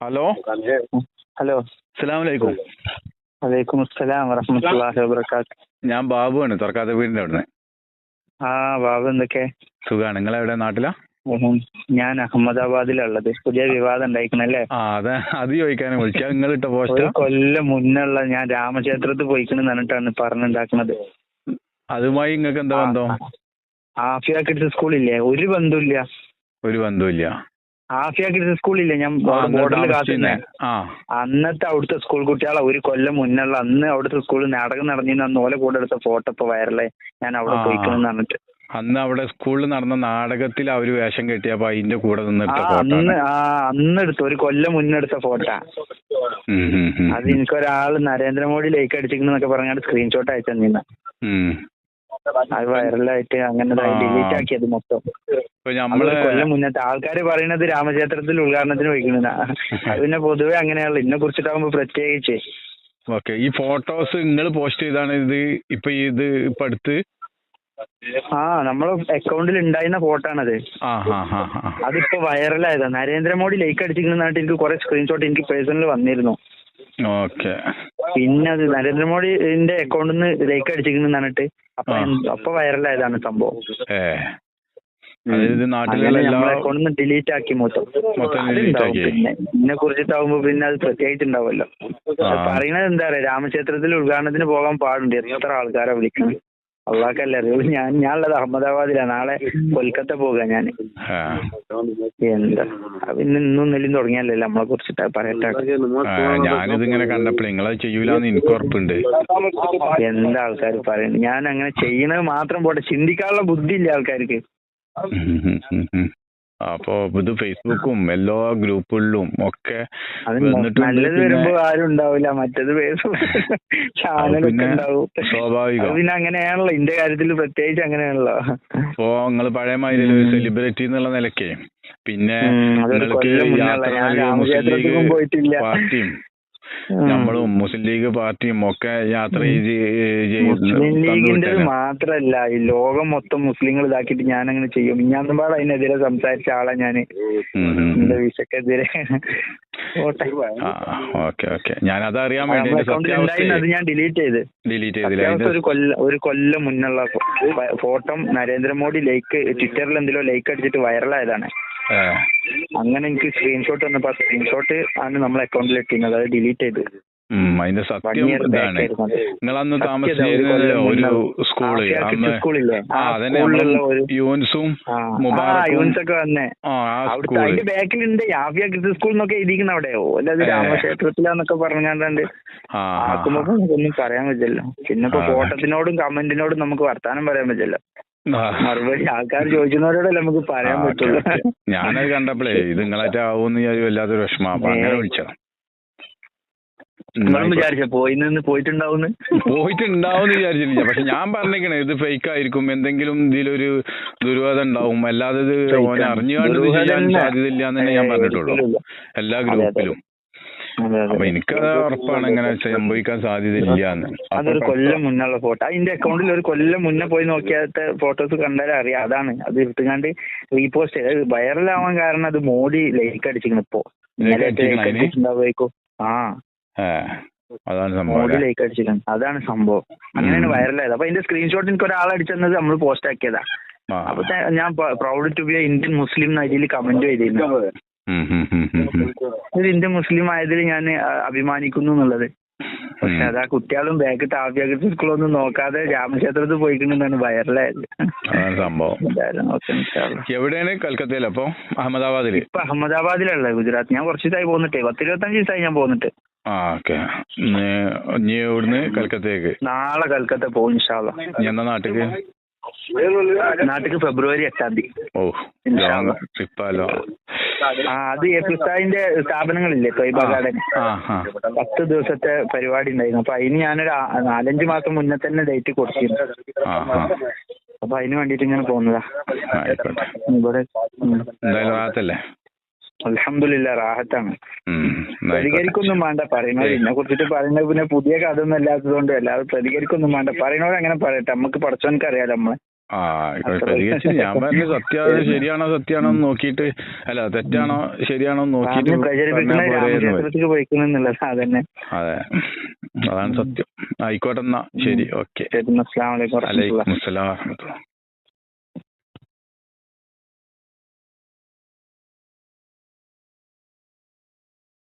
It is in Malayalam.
ഹലോ ഹലോ അസ്സലാമു അലൈക്കും വലൈക്കും അസ്സലാം വറഹമത്തല്ലാഹി വബറകാത്ത് ഞാൻ ബാബു ആണ് തുറക്കാത്ത വീടിന്റെ അവിടുന്ന്. ആ ബാബു എന്തൊക്കെ? സുഖാണ്. നിങ്ങൾ എവിടെ നാട്ടിലാ? ഞാൻ അഹമ്മദാബാദിലുള്ളത്. പുതിയ വിവാദം ഉണ്ടായിക്കണല്ലേ? ആ അതെ അത് ചോദിക്കാനും വിളിച്ചാ നിങ്ങൾ ഇട്ട പോസ്റ്റ്? കൊല്ലം മുന്നുള്ള ഞാൻ രാമക്ഷേത്രത്തിൽ പോയിക്കണെന്ന് പറഞ്ഞിട്ടാണ് പറഞ്ഞുണ്ടാക്കുന്നത് അതുമായി നിങ്ങൾക്ക് എന്താ ബന്ധം? ആഫിയ കിഡ്സ് സ്കൂളില്ലേ ഒരു ബന്ധമില്ല ഒരു ബന്ധമില്ല ആഫിയ കിഡ്സ് സ്കൂളില്ലേ? ഞാൻ ബോർഡിൽ താമസിച്ചിരുന്നെ. അന്നത്തെ അവിടുത്തെ സ്കൂൾ കുട്ടികളെ ഒരു കൊല്ലം മുന്നുള്ള അന്ന് അവിടുത്തെ സ്കൂളിൽ നാടകം നടന്നിരുന്ന. അന്ന് ഓലെ കൂടെ എടുത്ത ഫോട്ടോ ഇപ്പൊ വൈറലായി ഞാൻ അവിടെ പോയിക്കണം പോയിക്കണെന്ന് പറഞ്ഞിട്ട്. അന്ന് അവിടെ സ്കൂളിൽ നടന്ന നാടകത്തിൽ അവർ വേഷം കെട്ടിയപ്പോ അതിന്റെ കൂടെ നിന്നിട്ട് അന്ന് അന്ന് എടുത്ത. ഒരു കൊല്ലം മുന്നെടുത്ത ഫോട്ടോ അത് എനിക്കൊരാൾ നരേന്ദ്രമോദി ലൈക്ക് അടിച്ചിരിക്കുന്നൊക്കെ പറഞ്ഞാൽ സ്ക്രീൻഷോട്ട് അയച്ചു തന്നിരുന്ന. അത് വൈറലായിട്ട് അങ്ങനെ. ഡിലീറ്റ് ആക്കിയത് മൊത്തം. കൊല്ലം മുന്നത്തെ ആൾക്കാര് പറയണത് രാമക്ഷേത്രത്തിൽ ഉദ്ഘാടനത്തിന് പോയിക്കുന്ന അത് പിന്നെ പൊതുവെ അങ്ങനെയാണല്ലോ. ഇതിനെ കുറിച്ചിട്ടാകുമ്പോ പ്രത്യേകിച്ച്. ഓക്കെ. ഈ ഫോട്ടോസ് നിങ്ങൾ പോസ്റ്റ് ചെയ്താണ് ഇത് ഇപ്പൊ ഇത് ഇപ്പൊ അടുത്ത് ആ നമ്മളെ അക്കൗണ്ടിൽ ഉണ്ടായിരുന്ന ഫോട്ടോ ആണത് അതിപ്പോ വൈറലായതാ. നരേന്ദ്രമോദി ലൈക്ക് അടിച്ചിരിക്കുന്നതായിട്ട് എനിക്ക് കുറെ സ്ക്രീൻഷോട്ട് എനിക്ക് പേഴ്സണൽ വന്നിരുന്നു. ഓക്കെ. പിന്നെ അത് നരേന്ദ്രമോദിന്റെ അക്കൗണ്ടിൽ നിന്ന് ലൈക്ക് അടിച്ചിരിക്കുന്നു പറഞ്ഞിട്ട് അപ്പൊ അപ്പൊ വൈറലായതാണ് സംഭവം. അതായത് നാട്ടിലുള്ള നിന്ന് ഡിലീറ്റ് ആക്കി മൊത്തം. ഇതിനെ കുറിച്ചിട്ടാവുമ്പോ പിന്നെ അത് പ്രത്യേകിച്ച് ഉണ്ടാവുമല്ലോ പറയണത് എന്താ പറയാ രാമക്ഷേത്രത്തിൽ ഉദ്ഘാടനത്തിന് പോകാൻ പാടുണ്ട്. എത്ര ആൾക്കാരെ വിളിക്കണം അള്ളാഹ്ക്കല്ലേ അറിയുള്ളൂ. ഞാൻ ഞാനുള്ളത് അഹമ്മദാബാദിലാണ് നാളെ കൊൽക്കത്ത പോകാ ഞാൻ. എന്താ? പിന്നെ ഇന്നും നെല്ലും തുടങ്ങിയല്ലേ? നമ്മളെ കുറിച്ചിട്ട് പറയട്ടെ. ആ, ഞാനിത് ഇങ്ങനെ കണ്ടപ്പോഴേ നിങ്ങളത് ചെയ്യൂലെന്ന് എനിക്ക് ഉറപ്പുണ്ട്. എന്താ ആൾക്കാർ പറയുന്നത്? ഞാൻ അങ്ങനെ ചെയ്യണത് മാത്രം പോട്ടെ. ചിന്തിക്കാനുള്ള ബുദ്ധി ഇല്ല ആൾക്കാർക്ക്. അപ്പൊ ഇത് ഫേസ്ബുക്കും എല്ലാ ഗ്രൂപ്പുകളിലും ഒക്കെ നല്ലത് വരുമ്പോ ആരും ഉണ്ടാവില്ല മറ്റേത് ചാനലൊക്കെ പിന്നെ ഉണ്ടാവും സ്വാഭാവികം. പിന്നെ അങ്ങനെയാണല്ലോ ഇന്റെ കാര്യത്തിൽ പ്രത്യേകിച്ച് അങ്ങനെയാണല്ലോ ഇപ്പോ നിങ്ങൾ പഴയ മാതിരി സെലിബ്രിറ്റി എന്നുള്ള നിലയ്ക്ക് പിന്നെ നിങ്ങൾക്ക് യാത്ര പോയിട്ടില്ല. പാർട്ടിയും. നമ്മളും മുസ്ലിം ലീഗ് പാർട്ടിയും ഒക്കെ യാത്ര മുസ്ലിം ലീഗിന്റെ? മാത്രല്ല ഈ ലോകം മൊത്തം മുസ്ലിങ്ങൾ ഇതാക്കിയിട്ട് ഞാൻ അങ്ങനെ ചെയ്യും. ഞാൻ പാടെ അതിനെതിരെ സംസാരിച്ച ആളാ ഞാൻ. എന്റെ വിഷക്കെതിരെ. Okay okay. ഞാൻ അത് അറിയാൻ വേണ്ടി അത് ഞാൻ ഡിലീറ്റ് ചെയ്ത്. ഡിലീറ്റ് ചെയ്തില്ല? ഒരു കൊല്ലം ഒരു കൊല്ലം മുന്നുള്ള ഫോട്ടോ നരേന്ദ്രമോദി ലൈക്ക് ട്വിറ്ററിൽ എന്തെങ്കിലും ലൈക്ക് അടിച്ചിട്ട് വൈറലായതാണ്. അങ്ങനെ എനിക്ക് സ്ക്രീൻഷോട്ട് വന്നപ്പോ സ്ക്രീൻഷോട്ട് ആണ് നമ്മളെ അക്കൗണ്ടിൽ ഇട്ടിരുന്നത്. അത് ഡിലീറ്റ് ചെയ്ത്. അതിന്റെ സത്യം ഇതാണ്. നിങ്ങൾ അന്ന് താമസിച്ചിരുന്നത് ഒരു സ്കൂൾ ആ ആ അതന്നെ യൂൻസും ആ ഒക്കെ വന്നേ. ആ ആ അതിന്റെ ബാക്കിലുണ്ട്. യാഫിയ കിഡ്സ് സ്കൂൾ എന്നൊക്കെ എഴുതിക്കുന്ന അവിടെ. അല്ലാതെ. രാമക്ഷേത്രത്തിലാന്നൊക്കെ പറഞ്ഞാണ്ട് ആ ആ, ആക്കുമ്പോ നമുക്കൊന്നും പറയാൻ പറ്റില്ല പിന്നെ ഇപ്പൊ ആ. ഫോട്ടത്തിനോടും കമന്റിനോടും നമുക്ക് വർത്താനം പറയാൻ പറ്റില്ല മറുപടി ആൾക്കാർ ചോദിക്കുന്നവരോടല്ലേ നമുക്ക് പറയാൻ പറ്റുള്ളൂ. ഞാനത് കണ്ടപ്പോഴേ ഇത് നിങ്ങളായിട്ട് ആവൂന്ന് വിചാരിച്ചു വല്ലാത്തൊരു വിഷമം. അപ്പൊ അങ്ങനെ. വിളിച്ചതാ. നിങ്ങളും വിചാരിച്ച പോയി നിന്ന് പോയിട്ടുണ്ടാവുന്ന് പോയിട്ടുണ്ടാവും വിചാരിച്ചില്ല പക്ഷെ ഞാൻ പറഞ്ഞേക്കണേ ഇത് ഫേക്ക് ആയിരിക്കും. എന്തെങ്കിലും ഇതിലൊരു ദുരൂഹത ഉണ്ടാവും. അല്ലാതെ ഇത് ഓനെ. അറിഞ്ഞുകൊണ്ട് ചെയ്യാൻ സാധ്യതയില്ല എന്ന് ഞാൻ പറഞ്ഞിട്ടുള്ളൂ. എല്ലാ. ഗ്രൂപ്പിലും. അപ്പൊ എനിക്കത് ഉറപ്പാണ് ഇങ്ങനെ സംഭവിക്കാൻ സാധ്യതയില്ല എന്ന്. അതൊരു കൊല്ലം മുന്നുള്ള ഫോട്ടോ. അതിന്റെ അക്കൗണ്ടിൽ ഒരു കൊല്ലം മുന്നേ പോയി നോക്കിയാത്ത ഫോട്ടോസ് കണ്ടാലേ അറിയാം. അതാണ്. അത് എടുത്തുകൊണ്ട് റീപോസ്റ്റ് ചെയ്ത്. വൈറലാവാൻ കാരണം അത് മോഡി ലൈക്ക് അടിച്ചിരിക്കണം ഇപ്പോ. അതിന്? ആ. അതാണ് സംഭവം മോഡി ലൈക്ക് അടിച്ചിരിക്കണം. അതാണ് സംഭവം. അങ്ങനെയാണ് വൈറൽ വൈറലായത് അപ്പൊ അതിന്റെ സ്ക്രീൻഷോട്ട് എനിക്ക് ഒരാൾ അടിച്ചെന്നത് നമ്മൾ പോസ്റ്റ് ആക്കിയതാ. അപ്പൊ ഞാൻ proud to be Indian Muslim ഇതിൽ കമന്റ് ചെയ്തിരുന്നു. ഒരു ഇന്ത്യൻ മുസ്ലിം ആയതിൽ ഞാൻ അഭിമാനിക്കുന്നു എന്നുള്ളത്. പക്ഷെ അത് അതാ കുട്ടികളും ബാഗ് ആഭ്യകൃത സ്കൂളൊന്നും നോക്കാതെ രാമക്ഷേത്രത്തിൽ പോയിക്കണെന്നാണ് വൈറലായത് സംഭവം. എവിടെയാണ് കൽക്കത്തയിൽ? അപ്പൊ അഹമ്മദാബാദിൽ ഇപ്പൊ അഹമ്മദാബാദിലുള്ള ഗുജറാത്ത്. ഞാൻ കുറച്ച് ദിവസമായി പോന്നിട്ടേ. പത്ത് ഇരുപത്തഞ്ച് ദിവസമായി ഞാൻ പോന്നിട്ട്. ആ ഇവിടുന്ന് കൽക്കത്തയ്ക്ക് നാളെ കൽക്കത്ത പോകും ഇൻഷാല്ല എന്നാ നാട്ടിലേക്ക് നാട്ടിക്ക്? ഫെബ്രുവരി എട്ടാം തീയതി. ഓ. ട്രിപ്പാലോ ആ അത് എഫിസ്ഥാന്റെ സ്ഥാപനങ്ങളില്ലേ തൊയ്ബ ഗാർഡൻ? പത്ത് ദിവസത്തെ പരിപാടി ഉണ്ടായിരുന്നു. അപ്പൊ അതിന് ഞാനൊരു നാലഞ്ച് മാസം മുന്നേ തന്നെ ഡേറ്റ് കൊടുത്തിരുന്നു. അപ്പൊ അതിന് വേണ്ടിട്ട് ഇങ്ങനെ പോകുന്നതാ. ഇവിടെ എന്തായാലും അലഹമില്ല റാഹത്താണ്. എന്നാ. പ്രതികരിക്കൊന്നും വേണ്ട പറയുന്നവർ ഇതിനെ കുറിച്ചിട്ട് പറയുന്നത് പിന്നെ പുതിയ കഥ ഒന്നും അല്ലാത്തതുകൊണ്ട് അല്ലാതെ പ്രതികരിക്കൊന്നും വേണ്ട. പറയുന്നവർ അങ്ങനെ പറയട്ടെ നമുക്ക് പഠിച്ചവനക്ക് അറിയാലോ നമ്മളെ. ആ. പ്രതികരിച്ചില്ല ഞാൻ പറഞ്ഞു സത്യാണോ ശരിയാണോ സത്യാണോ നോക്കിയിട്ട് അല്ല തെറ്റാണോ ശരിയാണോ നോക്കിയിട്ട് അതെ. അതാണ് സത്യം. ആയിക്കോട്ടെ എന്നാ ശരി ഓക്കെ. അലൈക്കും അസ്സലാം